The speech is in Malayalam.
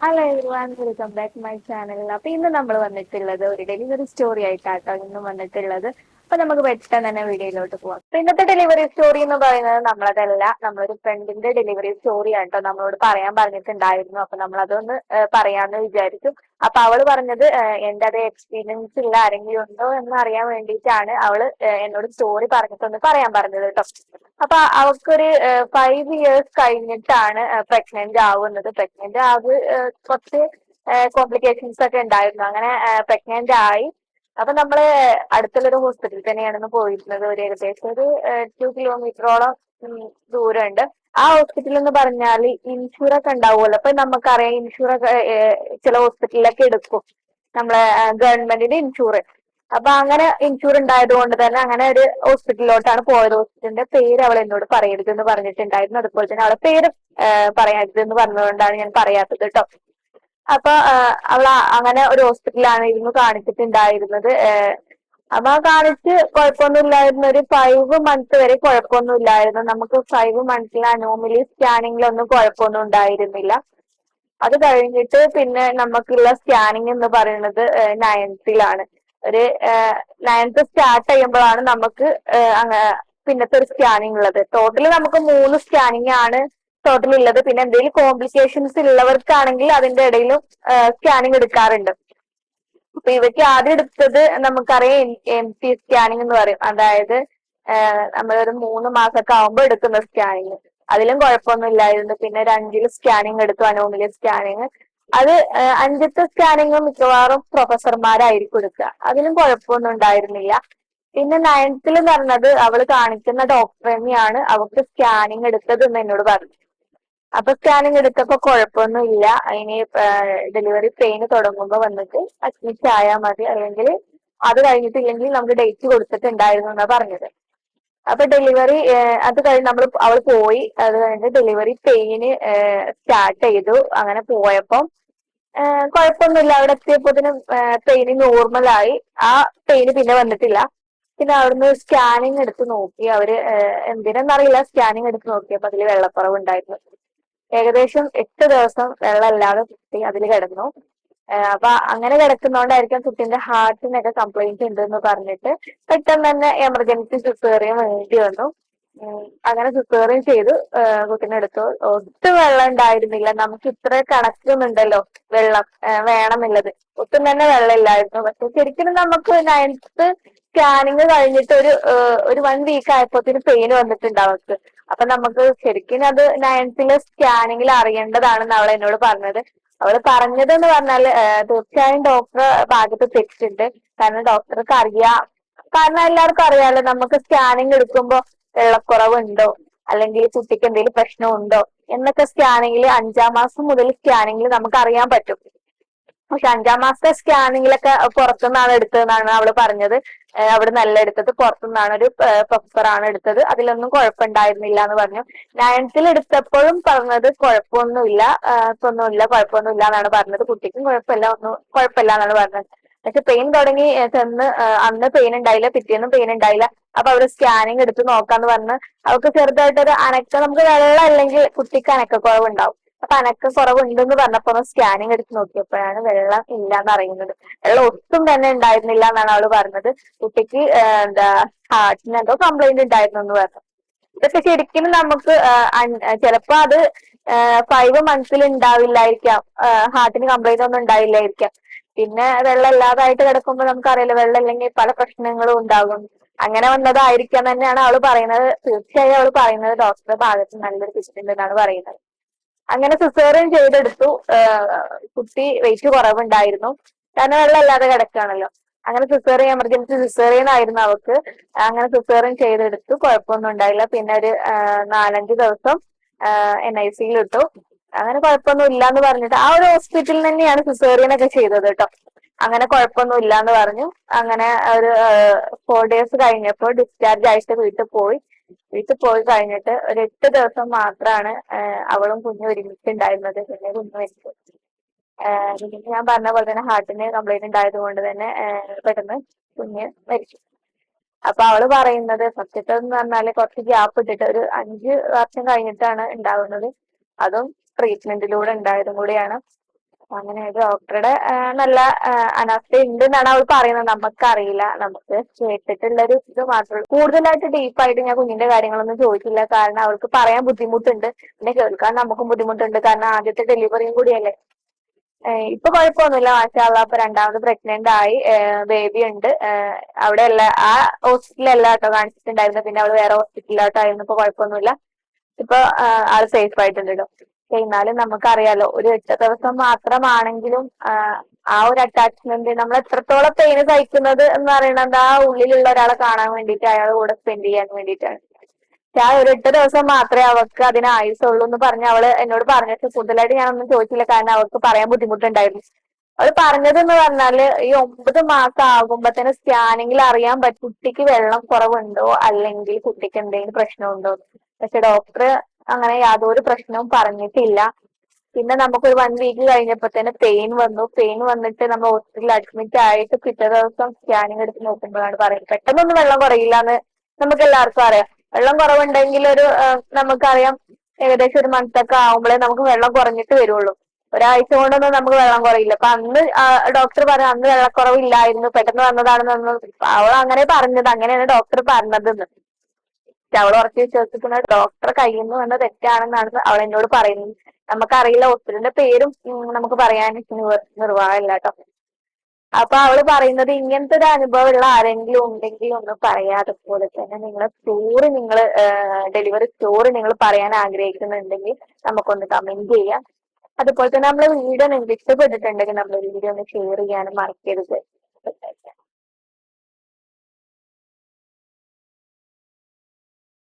Hello everyone welcome back my channel അപ്പൊ ഇന്ന് നമ്മൾ വന്നിട്ടുള്ളത് ഒരു ഡെലിവറി സ്റ്റോറി ആയിട്ടാട്ടോ ഇന്ന് വന്നിട്ടുള്ളത്. അപ്പൊ നമുക്ക് പെട്ടെന്ന് തന്നെ വീഡിയോയിലോട്ട് പോവാം. അപ്പൊ ഇന്നത്തെ ഡെലിവറി സ്റ്റോറി എന്ന് പറയുന്നത് നമ്മളതല്ല നമ്മളൊരു ഫ്രണ്ടിന്റെ ഡെലിവറി സ്റ്റോറി ആട്ടോ നമ്മളോട് പറയാൻ പറഞ്ഞിട്ടുണ്ടായിരുന്നു. അപ്പൊ നമ്മൾ അതൊന്ന് പറയാന്ന് വിചാരിച്ചു. അപ്പൊ അവൾ പറഞ്ഞത് എന്റെ അതേ എക്സ്പീരിയൻസ് ഉള്ള ആരെങ്കിലും ഉണ്ടോ എന്ന് അറിയാൻ വേണ്ടിയിട്ടാണ് അവൾ എന്നോട് സ്റ്റോറി പറഞ്ഞിട്ടൊന്ന് പറയാൻ പറഞ്ഞത് കേട്ടോ. അപ്പൊ അവൾക്കൊരു ഫൈവ് ഇയേഴ്സ് കഴിഞ്ഞിട്ടാണ് പ്രഗ്നന്റ് ആവുന്നത്. പ്രഗ്നന്റ് ആവ് കുറച്ച് കോംപ്ലിക്കേഷൻസ് ഒക്കെ ഉണ്ടായിരുന്നു. അങ്ങനെ പ്രഗ്നന്റ് ആയി. അപ്പൊ നമ്മൾ അടുത്തുള്ളൊരു ഹോസ്പിറ്റലിൽ തന്നെയാണ് പോയിരുന്നത്. ഒരു ഏകദേശം ഒരു ടു കിലോമീറ്ററോളം ദൂരമുണ്ട്. ആ ഹോസ്പിറ്റൽ എന്ന് പറഞ്ഞാൽ ഇൻഷുറൊക്കെ ഉണ്ടാവുമല്ലോ. അപ്പൊ നമുക്കറിയാം ഇൻഷുറൊക്കെ ചില ഹോസ്പിറ്റലിലൊക്കെ എടുക്കും. നമ്മളെ ഗവൺമെന്റിന്റെ ഇൻഷൂർ അപ്പൊ അങ്ങനെ ഇൻഷൂർ ഉണ്ടായത് കൊണ്ട് തന്നെ അങ്ങനെ ഒരു ഹോസ്പിറ്റലിലോട്ടാണ് പോയത്. ഹോസ്പിറ്റലിന്റെ പേര് അവൾ എന്നോട് പറയരുത് എന്ന് പറഞ്ഞിട്ടുണ്ടായിരുന്നു. അതുപോലെ തന്നെ അവളെ പേര് പറയരുതെന്ന് പറഞ്ഞുകൊണ്ടാണ് ഞാൻ പറയാത്തത് കേട്ടോ. അപ്പൊ അവൾ അങ്ങനെ ഒരു ഹോസ്പിറ്റലാണ് ഇരുന്ന് കാണിച്ചിട്ടുണ്ടായിരുന്നത് ആ കാണിച്ച് കുഴപ്പമൊന്നുമില്ലായിരുന്നു. ഒരു ഫൈവ് മന്ത് വരെ കുഴപ്പമൊന്നുമില്ലായിരുന്നു. നമുക്ക് ഫൈവ് മന്ത്സിൽ അനോമലി സ്കാനിങ്ങിലൊന്നും കുഴപ്പമൊന്നും ഉണ്ടായിരുന്നില്ല. അത് കഴിഞ്ഞിട്ട് പിന്നെ നമുക്കുള്ള സ്കാനിങ് എന്ന് പറയുന്നത് നയൻത്തിലാണ് ഒരു നയൻത്ത് സ്റ്റാർട്ട് ചെയ്യുമ്പോഴാണ് നമുക്ക് പിന്നത്തെ ഒരു സ്കാനിങ് ഉള്ളത്. ടോട്ടൽ നമുക്ക് മൂന്ന് സ്കാനിങ് ആണ് ടോട്ടൽ ഉള്ളത്. പിന്നെ എന്തെങ്കിലും കോംപ്ലിക്കേഷൻസ് ഉള്ളവർക്കാണെങ്കിൽ അതിന്റെ ഇടയിലും സ്കാനിങ് എടുക്കാറുണ്ട്. അപ്പൊ ഇവയ്ക്ക് ആദ്യം എടുത്തത് നമുക്കറിയാം എം ടി സ്കാനിങ് എന്ന് പറയും. അതായത് നമ്മളൊരു മൂന്ന് മാസമൊക്കെ ആവുമ്പോൾ എടുക്കുന്ന സ്കാനിങ് അതിലും കുഴപ്പമൊന്നും ഇല്ലായിരുന്നു പിന്നെ ഒരു അഞ്ചിൽ സ്കാനിങ് എടുത്തു. അനോമിലി സ്കാനിങ് അത് അഞ്ചത്തെ സ്കാനിങ് മിക്കവാറും പ്രൊഫസർമാരായിരിക്കും എടുക്കുക അതിലും കുഴപ്പമൊന്നും ഉണ്ടായിരുന്നില്ല. പിന്നെ നയൻത്തിൽ എന്ന് പറഞ്ഞത് അവൾ കാണിക്കുന്ന ഡോക്ടർ തന്നെയാണ് അവൾക്ക് സ്കാനിങ് എടുത്തത് എന്ന് എന്നോട് പറഞ്ഞു. അപ്പൊ സ്കാനിങ് എടുത്തപ്പോ കുഴപ്പമൊന്നും ഇല്ല. അതിന് ഡെലിവറി പെയിന് തുടങ്ങുമ്പോ വന്നിട്ട് അഡ്മിറ്റ് ആയാൽ മതി. അല്ലെങ്കിൽ അത് കഴിഞ്ഞിട്ടില്ലെങ്കിൽ നമുക്ക് ഡേറ്റ് കൊടുത്തിട്ടുണ്ടായിരുന്നു എന്നാ പറഞ്ഞത്. അപ്പൊ ഡെലിവറി അത് കഴിഞ്ഞ് നമ്മൾ അവൾ പോയി. അത് കഴിഞ്ഞ് ഡെലിവറി പെയിന് സ്റ്റാർട്ട് ചെയ്തു. അങ്ങനെ പോയപ്പം കുഴപ്പമൊന്നുമില്ല അവിടെ എത്തിയപ്പോതിനും പെയിന് നോർമലായി ആ പെയിന് പിന്നെ വന്നിട്ടില്ല. പിന്നെ അവിടുന്ന് സ്കാനിങ് എടുത്ത് നോക്കി. അവർ എന്തിനെന്നറിയില്ല സ്കാനിങ് എടുത്ത് നോക്കിയപ്പോ അതിൽ വെള്ളക്കുറവ് ഉണ്ടായിരുന്നു. ഏകദേശം എട്ട് ദിവസം വെള്ളമില്ലാതെ കുട്ടി അതിൽ കിടന്നു. അപ്പൊ അങ്ങനെ കിടക്കുന്നോണ്ടായിരിക്കും കുട്ടിന്റെ ഹാർട്ടിനൊക്കെ കംപ്ലൈന്റ് ഉണ്ട് എന്ന് പറഞ്ഞിട്ട് പെട്ടെന്ന് തന്നെ എമർജൻസി സിസേറിയൻ വേണ്ടി വന്നു. അങ്ങനെ സിസേറിയൻ ചെയ്തു കുട്ടീനെ എടുത്തു. ഒട്ടും വെള്ളം ഉണ്ടായിരുന്നില്ല. നമുക്ക് ഇത്ര കണക്കുന്നുണ്ടല്ലോ വെള്ളം വേണമെന്നുള്ളത്. ഒട്ടും തന്നെ വെള്ളം ഇല്ലായിരുന്നു പക്ഷെ ശരിക്കും നമുക്ക് നയൻത്ത് സ്കാനിങ് കഴിഞ്ഞിട്ട് ഒരു ഒരു വൺ വീക്ക് ആയപ്പോത്തിന് പെയിൻ വന്നിട്ടുണ്ട് അവൾക്ക്. അപ്പൊ നമുക്ക് ശരിക്കും അത് നയൻത്തിലെ സ്കാനിങ്ങിൽ അറിയേണ്ടതാണെന്ന് അവൾ എന്നോട് പറഞ്ഞത്. അവൾ പറഞ്ഞത് എന്ന് പറഞ്ഞാൽ തീർച്ചയായും ഡോക്ടറെ ഭാഗത്ത് തെറ്റിട്ടുണ്ട് കാരണം ഡോക്ടർക്ക് അറിയാം. കാരണം എല്ലാവർക്കും അറിയാലോ നമുക്ക് സ്കാനിങ് എടുക്കുമ്പോ വെള്ളക്കുറവുണ്ടോ? അല്ലെങ്കിൽ കുട്ടിക്ക് എന്തെങ്കിലും പ്രശ്നമുണ്ടോ? എന്നൊക്കെ സ്കാനിങ്ങിൽ അഞ്ചാം മാസം മുതൽ സ്കാനിങ്ങിൽ നമുക്ക് അറിയാൻ പറ്റും. പക്ഷെ അഞ്ചാം മാസത്തെ സ്കാനിങ്ങിലൊക്കെ പുറത്തുനിന്നാണ് എടുത്തതെന്നാണ് അവൾ പറഞ്ഞത്. അവിടെ നല്ല എടുത്തത് പുറത്തുനിന്നാണ് ഒരു പ്രൊഫസറാണ് എടുത്തത്. അതിലൊന്നും കുഴപ്പമുണ്ടായിരുന്നില്ല എന്ന് പറഞ്ഞു. നയൻത്തിൽ എടുത്തപ്പോഴും പറഞ്ഞത് കുഴപ്പമൊന്നുമില്ല. ഇപ്പൊന്നുമില്ല കുഴപ്പമൊന്നുമില്ല എന്നാണ് പറഞ്ഞത്. കുട്ടിക്കും കുഴപ്പമില്ല ഒന്നും കുഴപ്പമില്ല എന്നാണ് പറഞ്ഞത്. പക്ഷെ പെയിൻ തുടങ്ങി ചെന്ന് അന്ന് പെയിൻ ഉണ്ടായില്ല പിറ്റേന്നും പെയിൻ ഉണ്ടായില്ല. അപ്പൊ അവർ സ്കാനിങ് എടുത്ത് നോക്കാന്ന് പറഞ്ഞ് അവർക്ക് ചെറുതായിട്ടൊരു അനക്ക നമുക്ക് വെള്ളം അല്ലെങ്കിൽ കുട്ടിക്ക് അനക്കക്കുറവുണ്ടാവും. അപ്പൊ അനക്കം കുറവുണ്ടെന്ന് പറഞ്ഞപ്പോ സ്കാനിങ് എടുത്ത് നോക്കിയപ്പോഴാണ് വെള്ളം ഇല്ല എന്ന് അറിയുന്നത്. വെള്ളം ഒട്ടും തന്നെ ഉണ്ടായിരുന്നില്ല എന്നാണ് അവൾ പറഞ്ഞത്. കുട്ടിക്ക് എന്താ ഹാർട്ടിന് എന്തോ കംപ്ലൈന്റ് ഉണ്ടായിരുന്നു എന്ന് പറഞ്ഞു. ഇതൊക്കെ ശരിക്കും നമുക്ക് ചിലപ്പോ അത് ഫൈവ് മന്ത്സിൽ ഉണ്ടാവില്ലായിരിക്കാം. ഹാർട്ടിന് കംപ്ലൈന്റ് ഒന്നും ഉണ്ടാവില്ലായിരിക്കാം. പിന്നെ വെള്ളം ഇല്ലാതായിട്ട് കിടക്കുമ്പോൾ നമുക്കറിയില്ല വെള്ളം ഇല്ലെങ്കിൽ പല പ്രശ്നങ്ങളും ഉണ്ടാകും. അങ്ങനെ വന്നതായിരിക്കാം തന്നെയാണ് അവൾ പറയുന്നത്. തീർച്ചയായും അവൾ പറയുന്നത് ഡോക്ടറുടെ ഭാഗത്ത് നല്ലൊരു തെറ്റുണ്ടെന്നാണ് പറയുന്നത്. അങ്ങനെ സിസേറിയൻ ചെയ്തെടുത്തു. കുട്ടി വെയിറ്റ് കുറവുണ്ടായിരുന്നു. കാരണം വെള്ളം ഇല്ലാതെ കിടക്കുകയാണല്ലോ. അങ്ങനെ സിസേറിയൻ എമർജൻസി സിസേറിയൻ ആയിരുന്നു അവൾക്ക്. അങ്ങനെ സിസേറിയൻ ചെയ്തെടുത്തു. കുഴപ്പമൊന്നും ഉണ്ടായില്ല. പിന്നെ ഒരു നാലഞ്ച് ദിവസം എൻ ഐ സിയിൽ ഇട്ടു അങ്ങനെ കുഴപ്പമൊന്നും ഇല്ല എന്ന് പറഞ്ഞിട്ട് ആ ഒരു ഹോസ്പിറ്റലിൽ തന്നെയാണ് സിസേറിയൻ ഒക്കെ ചെയ്തത് കേട്ടോ. അങ്ങനെ കുഴപ്പമൊന്നും ഇല്ല എന്ന് പറഞ്ഞു. അങ്ങനെ ഒരു ഫോർ ഡേയ്സ് കഴിഞ്ഞപ്പോൾ ഡിസ്ചാർജ് ആയിട്ട് വീട്ടിൽ പോയി. വീട്ടിൽ പോയി കഴിഞ്ഞിട്ട് ഒരു എട്ട് ദിവസം മാത്രമാണ് അവളും കുഞ്ഞും ഒരുമിച്ചുണ്ടായിരുന്നത്. പിന്നെ കുഞ്ഞു മരിച്ചു. പിന്നെ ഞാൻ പറഞ്ഞ പോലെ തന്നെ ഹാർട്ടിന് കംപ്ലൈന്റ് ഉണ്ടായത് കൊണ്ട് തന്നെ പെട്ടെന്ന് കുഞ്ഞ് മരിച്ചു. അപ്പൊ അവൾ പറയുന്നത് ഫസ്റ്റത്തെ എന്ന് പറഞ്ഞാൽ കുറച്ച് ഗ്യാപ്പ് ഇട്ടിട്ട് ഒരു അഞ്ച് വർഷം കഴിഞ്ഞിട്ടാണ് ഉണ്ടാവുന്നത്. അതും ട്രീറ്റ്മെന്റിലൂടെ ഉണ്ടായതും കൂടിയാണ്. അങ്ങനെ ഡോക്ടറുടെ നല്ല അനാസ്ഥ ഉണ്ട് എന്നാണ് അവൾ പറയുന്നത്. നമുക്ക് അറിയില്ല നമുക്ക് കേട്ടിട്ടുള്ള ഒരു ഇത് മാത്രമേ കൂടുതലായിട്ട് ഡീപ്പായിട്ട് ഞാൻ കുഞ്ഞിന്റെ കാര്യങ്ങളൊന്നും ചോദിച്ചില്ല കാരണം അവൾക്ക് പറയാൻ ബുദ്ധിമുട്ടുണ്ട്. പിന്നെ കേൾക്കാൻ നമുക്കും ബുദ്ധിമുട്ടുണ്ട്. കാരണം ആദ്യത്തെ ഡെലിവറിയും കൂടിയല്ലേ. ഇപ്പൊ കുഴപ്പമൊന്നുമില്ല. മാഷാള്ള അപ്പൊ രണ്ടാമത് പ്രഗ്നന്റ് ആയി. ബേബി ഉണ്ട്. അവിടെ അല്ല ആ ഹോസ്പിറ്റലല്ല കേട്ടോ കാണിച്ചിട്ടുണ്ടായിരുന്നത്. പിന്നെ അവൾ വേറെ ഹോസ്പിറ്റലിലോട്ടായിരുന്നു. ഇപ്പൊ കുഴപ്പമൊന്നുമില്ല. ഇപ്പൊ ആൾ സേഫ് ആയിട്ടുണ്ട് കേട്ടോ എന്നാലും നമുക്കറിയാലോ ഒരു എട്ട് ദിവസം മാത്രമാണെങ്കിലും ആ ഒരു അറ്റാച്ച്മെന്റ് നമ്മൾ എത്രത്തോളം പെയിന് സഹിക്കുന്നത് എന്ന് പറയുന്നത് ആ ഉള്ളിലുള്ള ഒരാളെ കാണാൻ വേണ്ടിയിട്ട് അയാളെ കൂടെ സ്പെൻഡ് ചെയ്യാൻ വേണ്ടിയിട്ടാണ് പക്ഷെ ആ ഒരു എട്ട് ദിവസം മാത്രമേ അവൾക്ക് അതിന് ആയുസുള്ളൂ എന്ന് പറഞ്ഞ് അവൾ എന്നോട് പറഞ്ഞിട്ട് കൂടുതലായിട്ട് ഞാനൊന്നും ചോദിച്ചില്ല. കാരണം അവൾക്ക് പറയാൻ ബുദ്ധിമുട്ടുണ്ടായിരുന്നു. അവൾ പറഞ്ഞതെന്ന് പറഞ്ഞാൽ ഈ ഒമ്പത് മാസം ആകുമ്പത്തേന് സ്കാനിങ്ങിൽ അറിയാൻ പറ്റും കുട്ടിക്ക് വെള്ളം കുറവുണ്ടോ? അല്ലെങ്കിൽ കുട്ടിക്ക് എന്തെങ്കിലും പ്രശ്നമുണ്ടോ. പക്ഷെ ഡോക്ടർ അങ്ങനെ യാതൊരു പ്രശ്നവും പറഞ്ഞിട്ടില്ല. പിന്നെ നമുക്ക് ഒരു വൺ വീക്ക് കഴിഞ്ഞപ്പോ തന്നെ പെയിൻ വന്നു. പെയിൻ വന്നിട്ട് നമ്മൾ ഹോസ്പിറ്റലിൽ അഡ്മിറ്റ് ആയിട്ട് പിറ്റേ ദിവസം സ്കാനിങ് എടുത്ത് നോക്കുമ്പോഴാണ് പറയുന്നത്. പെട്ടെന്നൊന്നും വെള്ളം കുറയില്ല എന്ന് നമുക്ക് എല്ലാവർക്കും അറിയാം. വെള്ളം കുറവുണ്ടെങ്കിൽ ഒരു നമുക്കറിയാം ഏകദേശം ഒരു മന്ത് ഒക്കെ ആകുമ്പോഴേ നമുക്ക് വെള്ളം കുറഞ്ഞിട്ട് വരുള്ളൂ. ഒരാഴ്ച കൊണ്ടൊന്നും നമുക്ക് വെള്ളം കുറയില്ല. അപ്പൊ അന്ന് ഡോക്ടർ പറഞ്ഞു അന്ന് വെള്ളക്കുറവില്ലായിരുന്നു. പെട്ടെന്ന് വന്നതാണെന്ന് അവൾ അങ്ങനെ പറഞ്ഞത്. അങ്ങനെയാണ് ഡോക്ടർ പറഞ്ഞതെന്ന്. അവൾ ഉറച്ചു വിശ്വസിക്കുന്ന ഡോക്ടർ കയ്യിൽ നിന്ന് തെറ്റാണെന്നാണ് അവൾ എന്നോട് പറയുന്നത്. നമുക്കറിയില്ല ഹോസ്പിറ്റലിന്റെ പേരും നമുക്ക് പറയാൻ നിർ- നിർവാഹമില്ല കേട്ടോ. അപ്പൊ അവൾ പറയുന്നത് ഇങ്ങനത്തെ ഒരു അനുഭവം ഉള്ള ആരെങ്കിലും ഉണ്ടെങ്കിൽ ഒന്ന് പറയാ അതുപോലെ തന്നെ നിങ്ങളെ സ്റ്റോറി നിങ്ങൾ ഡെലിവറി സ്റ്റോറി നിങ്ങൾ പറയാൻ ആഗ്രഹിക്കുന്നുണ്ടെങ്കിൽ നമുക്കൊന്ന് കമന്റ് ചെയ്യാം. അതുപോലെ തന്നെ നമ്മളെ വീഡിയോ നിങ്ങൾക്ക് ഇഷ്ടപ്പെട്ടിട്ടുണ്ടെങ്കിൽ നമ്മുടെ വീഡിയോ ഒന്ന് ഷെയർ ചെയ്യാനും മറക്കരുത്.